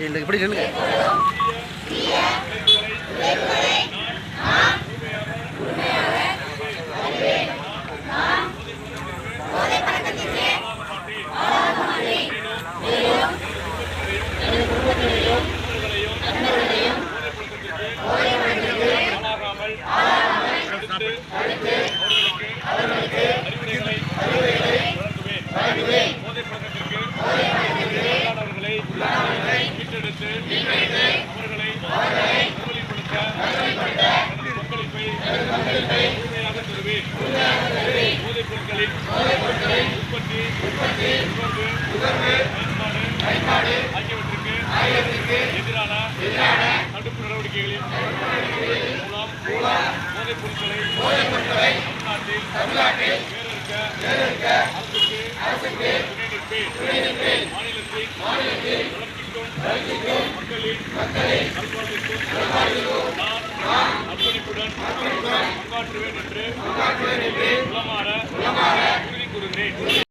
இந்த இப்படி சொல்லுங்க ஆளாகாமல் அவர்களுக்கு அறிவுரைகளை வழங்குவேன் மீட்டெடுத்து அவர்களை நல்வழிப்படுத்த பங்களிப்பை முழுமையாக தருவேன். போதைப் பொருட்களின் உற்பத்தி நுகர்வு பயன்பாடு ஆகியவற்றுக்கு எதிரான தடுப்பு நடவடிக்கைகளின் மூலம் போதைப் பொருட்களை தமிழ்நாட்டில் வேறறுக்க அரசுக்கு மாநிலத்தின் வளர்ச்சிக்கும் மக்களின் நல்வாழ்விற்கும் நான் அர்ப்பணிப்புடன் பங்காற்றுவேன் என்று உளமாற